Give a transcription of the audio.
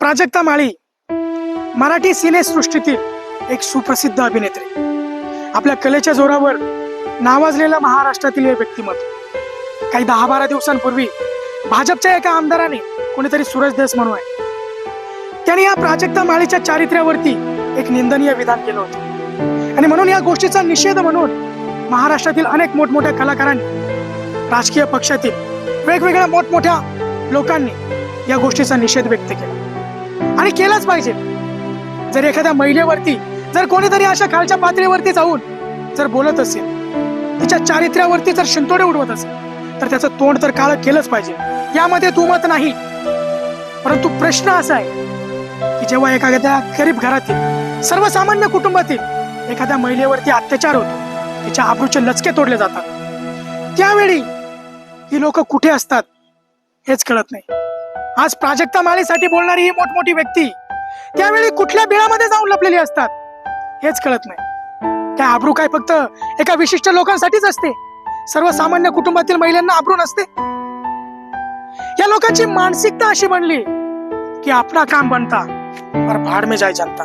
प्राजक्ता माळी मराठी सिनेसृष्टीतील एक सुप्रसिद्ध अभिनेत्री. आपल्या कलेच्या जोरावर नावाजलेलं महाराष्ट्रातील हे व्यक्तिमत्व. काही दहा बारा दिवसांपूर्वी भाजपच्या एका आमदाराने कोणीतरी सूरज देस म्हणू आहे. त्याने या प्राजक्ता माळीच्या चारित्र्यावरती एक निंदनीय विधान केलं होतं. आणि म्हणून या गोष्टीचा निषेध म्हणून महाराष्ट्रातील अनेक मोठमोठ्या कलाकारांनी राजकीय पक्षातील वेगवेगळ्या मोठमोठ्या लोकांनी या गोष्टीचा निषेध व्यक्त केला. आणि केलाच पाहिजे. जर एखाद्या महिलेवरती जर कोणीतरी अशा खालच्या पातळीवरती जाऊन जर बोलत असेल तिच्या चारित्र्यावरती जर शिंतोडे उडवत असेल तर त्याचं तोंड तर काळ केलंच पाहिजे. यामध्ये तू मत नाही. परंतु प्रश्न असा आहे की जेव्हा एखाद्या गरीब घरातील सर्वसामान्य कुटुंबातील एखाद्या महिलेवरती अत्याचार होतो तिच्या आबरूचे लचके तोडले जातात त्यावेळी ही लोक कुठे असतात हेच कळत नाही. आज प्राजक्ता माळेसाठी बोलणारी ही मोठमोठी व्यक्ती त्यावेळी कुठल्या बिळामध्ये जाऊन लपलेली असतात हेच कळत नाही. त्या आब्रू काय फक्त एका विशिष्ट लोकांसाठीच असते? सर्वसामान्य कुटुंबातील महिलांना आब्रू नसते? या लोकांची मानसिकता अशी बनली की आपला काम बनता और भाड में जाय जनता.